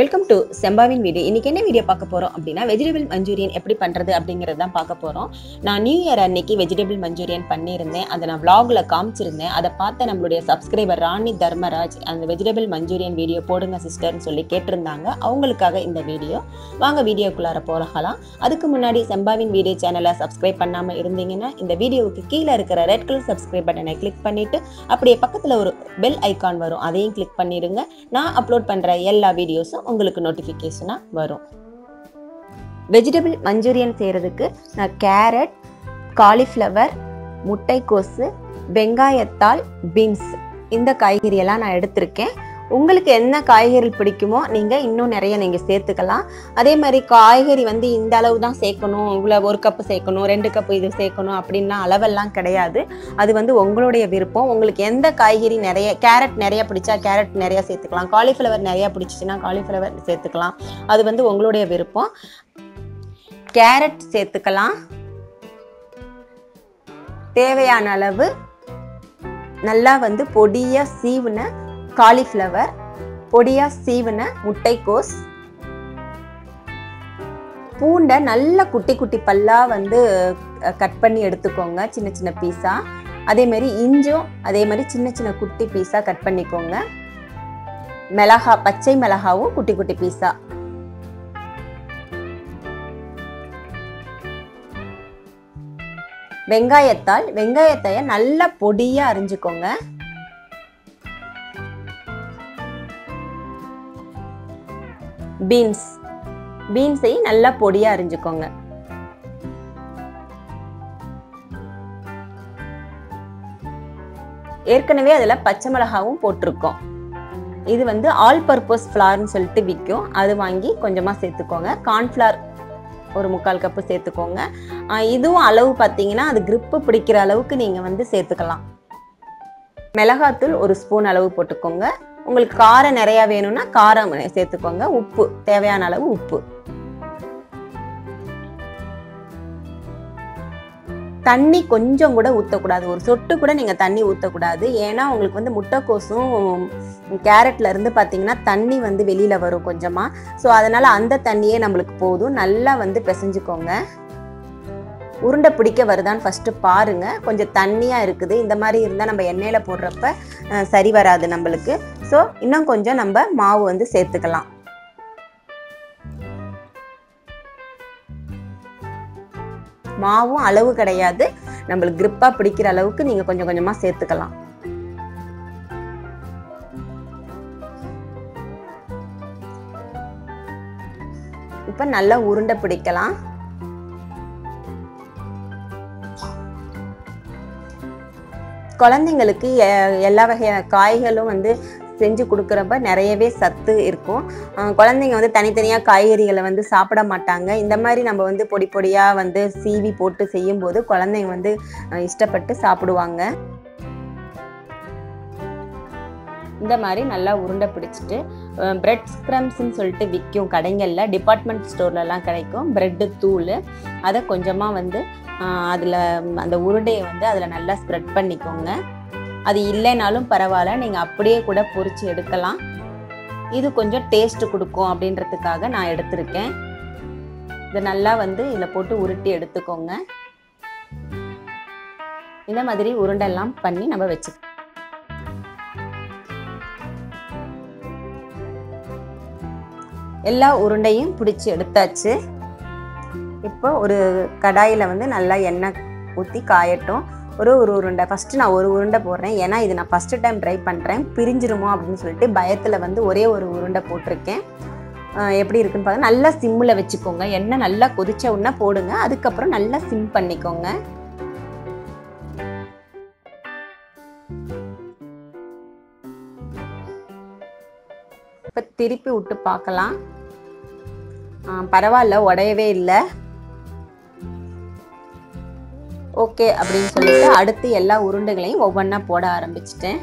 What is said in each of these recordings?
Welcome to செம்பாவின் video இன்னைக்கு என்ன video பார்க்க போகிறோம் அப்படின்னா வெஜிடபிள் மஞ்சூரியன் எப்படி பண்ணுறது அப்படிங்கிறது தான் பார்க்க போகிறோம் நான் நியூ இயர் அன்னைக்கு வெஜிடபிள் மஞ்சூரியன் பண்ணியிருந்தேன். அதை நான் vlogல காமிச்சிருந்தேன். அதை பார்த்த நம்மளுடைய சப்ஸ்கிரைபர் ராணி தர்மராஜ் அந்த வெஜிடபிள் மஞ்சூரியன் வீடியோ போடுங்க சிஸ்டர்னு சொல்லி கேட்டிருந்தாங்க. அவங்களுக்காக இந்த வீடியோ வாங்க வீடியோக்குள்ளார போகலாம். அதுக்கு முன்னாடி செம்பாவின் வீடியோ சேனலை சப்ஸ்கிரைப் பண்ணாமல் இருந்தீங்கன்னா இந்த வீடியோவுக்கு கீழே இருக்கிற ரெட் கலர் சப்ஸ்கிரைப் பட்டனை கிளிக் பண்ணிட்டு அப்படியே பக்கத்தில் ஒரு பெல் ஐக்கான் வரும். அதையும் கிளிக் பண்ணிடுங்க. நான் அப்லோட் பண்ணுற எல்லா வீடியோஸும் உங்களுக்கு நோட்டிஃபிகேஷனாக வரும். வெஜிடபிள் மஞ்சூரியன் செய்கிறதுக்கு நான் கேரட் காலிஃப்ளவர் முட்டைக்கோசு வெங்காயத்தாள் பீன்ஸ் இந்த காய்கறியெல்லாம் நான் எடுத்திருக்கேன். உங்களுக்கு என்ன காய்கறி பிடிக்குமோ நீங்கள் இன்னும் நிறைய நீங்கள் சேர்த்துக்கலாம். அதே மாதிரி காய்கறி வந்து இந்த அளவு தான் சேர்க்கணும் இவ்வளோ ஒரு கப்பு சேர்க்கணும் ரெண்டு கப்பு இது சேர்க்கணும் அப்படின்னா அளவெல்லாம் கிடையாது. அது வந்து உங்களுடைய விருப்பம். உங்களுக்கு எந்த காய்கறி நிறைய கேரட் நிறைய பிடிச்சா கேரட் நிறைய சேர்த்துக்கலாம். காலிஃப்ளவர் நிறையா பிடிச்சிச்சின்னா காலிஃப்ளவர் சேர்த்துக்கலாம். அது வந்து உங்களுடைய விருப்பம். கேரட் சேர்த்துக்கலாம். தேவையான அளவு நல்லா வந்து பொடியாக சீவுன காலிஃப்ளவர் பொடியாக சீவுன முட்டைக்கோஸ் பூண்டை நல்ல குட்டி குட்டி பல்லாக வந்து கட் பண்ணி எடுத்துக்கோங்க சின்ன சின்ன பீஸாக அதே மாதிரி இஞ்சும் அதே மாதிரி சின்ன சின்ன குட்டி பீஸாக கட் பண்ணிக்கோங்க. மிளகா பச்சை மிளகாவும் குட்டி குட்டி பீஸாக வெங்காயத்தால் வெங்காயத்தைய நல்லா பொடியாக அரிஞ்சுக்கோங்க. பீன்ஸ். பீன்ஸையும் நல்லா பொடியாக அரிஞ்சுக்கோங்க. ஏற்கனவே அதில் பச்சை மிளகாவும் போட்டிருக்கோம். இது வந்து ஆல் பர்பஸ் ஃப்ளார்னு சொல்லிட்டு விற்கும் அது வாங்கி கொஞ்சமாக சேர்த்துக்கோங்க. கார்ன்ஃப்ளார் ஒரு முக்கால் கப்பு சேர்த்துக்கோங்க. இதுவும் அளவு பார்த்தீங்கன்னா அது கிரிப்பு பிடிக்கிற அளவுக்கு நீங்கள் வந்து சேர்த்துக்கலாம். மிளகாத்தூள் ஒரு ஸ்பூன் அளவு போட்டுக்கோங்க. உங்களுக்கு காரம் நிறையா வேணும்னா காரம் சேர்த்துக்கோங்க. உப்பு தேவையான அளவு உப்பு. தண்ணி கொஞ்சம் கூட ஊற்றக்கூடாது ஒரு சொட்டு கூட நீங்கள் தண்ணி ஊற்றக்கூடாது ஏன்னா உங்களுக்கு வந்து முட்டைக்கோசும் கேரட்ல இருந்து பார்த்தீங்கன்னா தண்ணி வந்து வெளியில் வரும் கொஞ்சமாக ஸோ அதனால் அந்த தண்ணியே நம்மளுக்கு போதும். நல்லா வந்து பிசைஞ்சுக்கோங்க. உருண்டை பிடிக்க வருதான்னு ஃபஸ்ட்டு பாருங்கள் கொஞ்சம் தண்ணியாக இருக்குது. இந்த மாதிரி இருந்தால் நம்ம எண்ணெயில் போடுறப்ப சரி வராது நம்மளுக்கு. ஸோ இன்னும் கொஞ்சம் நம்ம மாவு வந்து சேர்த்துக்கலாம். மாவும் அளவு கிடையாது. நம்மளுக்கு கிரிப்பாக பிடிக்கிற அளவுக்கு நீங்கள் கொஞ்சம் கொஞ்சமாக சேர்த்துக்கலாம். இப்போ நல்லா உருண்டை பிடிக்கலாம். குழந்தைங்களுக்கு எல்லா வகையான காய்களும் வந்து செஞ்சு கொடுக்குறப்ப நிறையவே சத்து இருக்கும். குழந்தைங்க வந்து தனித்தனியாக காய்கறிகளை வந்து சாப்பிட மாட்டாங்க. இந்த மாதிரி நம்ம வந்து பொடி பொடியாக வந்து சீவி போட்டு செய்யும்போது குழந்தைங்க வந்து இஷ்டப்பட்டு சாப்பிடுவாங்க. இந்த மாதிரி நல்லா உருண்டை பிடிச்சிட்டு பிரெட் ஸ்க்ரம்ஸ்ன்னு சொல்லிட்டு விற்கும் கடைகளில் டிபார்ட்மெண்ட் ஸ்டோர்லலாம் கிடைக்கும். பிரெட்டு தூள் அதை கொஞ்சமாக வந்து அதில் அந்த உருண்டையை வந்து அதில் நல்லா ஸ்ப்ரெட் பண்ணிக்கோங்க. அது இல்லைனாலும் பரவாயில்ல நீங்கள் அப்படியே கூட பொறிச்சு எடுக்கலாம். இது கொஞ்சம் டேஸ்ட் கொடுக்கும் அப்படின்றதுக்காக நான் எடுத்திருக்கேன். இதை நல்லா வந்து இதில் போட்டு உருட்டி எடுத்துக்கோங்க. இந்த மாதிரி உருண்டெல்லாம் பண்ணி நம்ம வச்சு எல்லா உருண்டையும் பிடிச்சி எடுத்தாச்சு. இப்போ ஒரு கடாயில் வந்து நல்லா எண்ணெய் ஊற்றி காயட்டும். ஒரு ஒரு உருண்டை. ஃபஸ்ட்டு நான் ஒரு உருண்டை போடுறேன். ஏன்னா இது நான் ஃபஸ்ட்டு டைம் ட்ரை பண்ணுறேன் பிரிஞ்சிருமோ அப்படின்னு சொல்லிட்டு பயத்தில் வந்து ஒரே ஒரு உருண்டை போட்டிருக்கேன். எப்படி இருக்குன்னு பார்த்தா நல்லா சிம்மில் வச்சுக்கோங்க. எண்ணெய் நல்லா கொதிச்ச உடனே போடுங்க. அதுக்கப்புறம் நல்லா சிம் பண்ணிக்கோங்க. இப்போ திருப்பி விட்டு பார்க்கலாம். பரவாயில்ல. உடையவே இல்லை. ஓகே அப்படின்னு சொல்லிட்டு அடுத்து எல்லா உருண்டைகளையும் ஒவ்வொன்றா போட ஆரம்பிச்சிட்டேன்.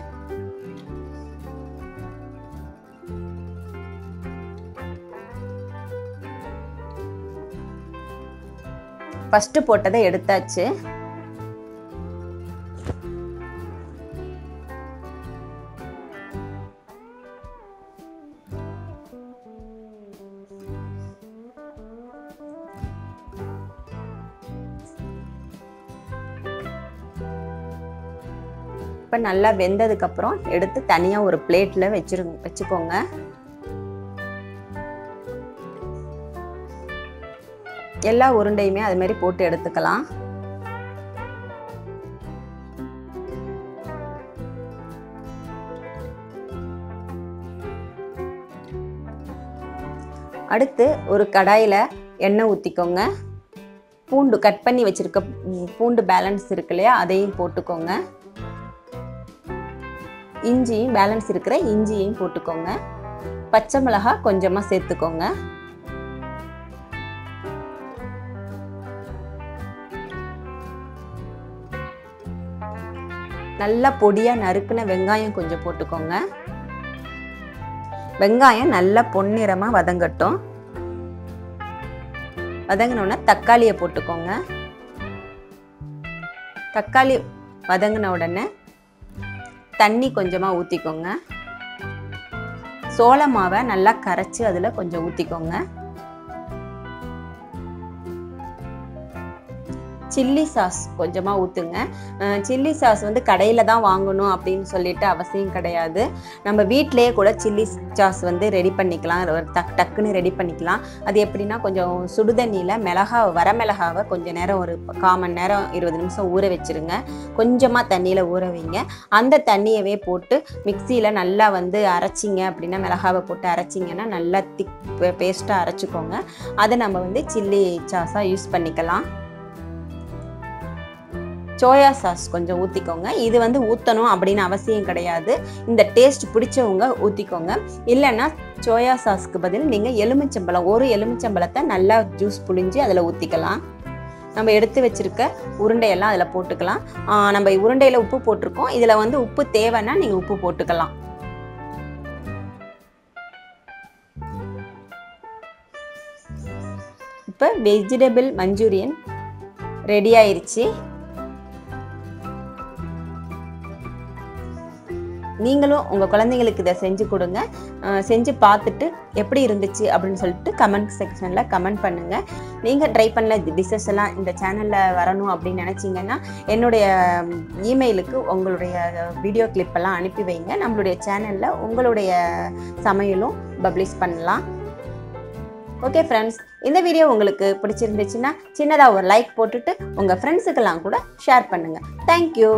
ஃபஸ்ட்டு போட்டதை எடுத்தாச்சு. இப்போ நல்லா வெந்ததுக்கப்புறம் எடுத்து தனியாக ஒரு பிளேட்டில் வச்சிரு வச்சுக்கோங்க. எல்லா உருண்டையுமே அது மாதிரி போட்டு எடுத்துக்கலாம். அடுத்து ஒரு கடாயில் எண்ணெய் ஊற்றிக்கோங்க பூண்டு கட் பண்ணி வச்சுருக்க பூண்டு பேலன்ஸ் இருக்கு இல்லையா அதையும் போட்டுக்கோங்க. இஞ்சியும் பேலன்ஸ் இருக்கிற இஞ்சியையும் போட்டுக்கோங்க. பச்சை மிளகாய் கொஞ்சமாக சேர்த்துக்கோங்க. நல்லா பொடியாக நறுக்குன வெங்காயம் கொஞ்சம் போட்டுக்கோங்க. வெங்காயம் நல்லா பொன்னிறமாக வதங்கட்டும். வதங்கினோடனே தக்காளியை போட்டுக்கோங்க. தக்காளி வதங்கின உடனே தண்ணி கொஞ்சமாக ஊற்றிக்கோங்க சோள மாவை நல்லா கரைச்சி அதில் கொஞ்சம் ஊற்றிக்கோங்க சில்லி சாஸ் கொஞ்சமாக ஊற்றுங்க சில்லி சாஸ் வந்து கடையில் தான் வாங்கணும் அப்படின்னு சொல்லிட்டு அவசியம் கிடையாது. நம்ம வீட்டிலேயே கூட சில்லி சாஸ் வந்து ரெடி பண்ணிக்கலாம். ஒரு டக் டக்குன்னு ரெடி பண்ணிக்கலாம். அது எப்படின்னா கொஞ்சம் சுடுதண்ணியில் மிளகா வரமிளகாவை கொஞ்சம் நேரம் ஒரு கால் மணி நேரம் இருபது நிமிஷம் ஊற வச்சுருங்க. கொஞ்சமாக தண்ணியில் ஊற வைங்க. அந்த தண்ணியவே போட்டு மிக்சியில் நல்லா வந்து அரைச்சிங்க அப்படின்னா மிளகாவை போட்டு அரைச்சிங்கன்னா நல்லா திக் பேஸ்ட்டாக அரைச்சிக்கோங்க. அதை நம்ம வந்து சில்லி சாஸாக யூஸ் பண்ணிக்கலாம். சோயா சாஸ் கொஞ்சம் ஊற்றிக்கோங்க இது வந்து ஊற்றணும் அப்படின்னு அவசியம் கிடையாது. இந்த டேஸ்ட் பிடிச்சவங்க ஊற்றிக்கோங்க இல்லைன்னா சோயா சாஸ்க்கு பதில் நீங்கள் எலுமிச்சம்பழம் ஒரு எலுமிச்சம்பழத்தை நல்லா ஜூஸ் புழிஞ்சு அதில் ஊற்றிக்கலாம் நம்ம எடுத்து வச்சிருக்க உருண்டையெல்லாம் அதில் போட்டுக்கலாம். நம்ம உருண்டையில் உப்பு போட்டிருக்கோம். இதில் வந்து உப்பு தேவைன்னா நீங்கள் உப்பு போட்டுக்கலாம். இப்போ வெஜிடபிள் மஞ்சூரியன் ரெடி ஆயிடுச்சு நீங்களும் உங்கள் குழந்தைங்களுக்கு இதை செஞ்சு கொடுங்க. செஞ்சு பார்த்துட்டு எப்படி இருந்துச்சு அப்படின்னு சொல்லிட்டு கமெண்ட் செக்ஷனில் கமெண்ட் பண்ணுங்கள் நீங்கள் ட்ரை பண்ண டிஷ்ஷஸ் எல்லாம் இந்த சேனலில் வரணும் அப்படின்னு நினச்சிங்கன்னா என்னுடைய இமெயிலுக்கு உங்களுடைய வீடியோ கிளிப்பெல்லாம் அனுப்பி வைங்க. நம்மளுடைய சேனலில் உங்களுடைய சமையலும் பப்ளிஷ் பண்ணலாம். ஓகே ஃப்ரெண்ட்ஸ் இந்த வீடியோ உங்களுக்கு பிடிச்சிருந்துச்சுன்னா சின்னதாக ஒரு லைக் போட்டுட்டு உங்கள் ஃப்ரெண்ட்ஸுக்கெல்லாம் கூட ஷேர் பண்ணுங்கள் தேங்க்யூ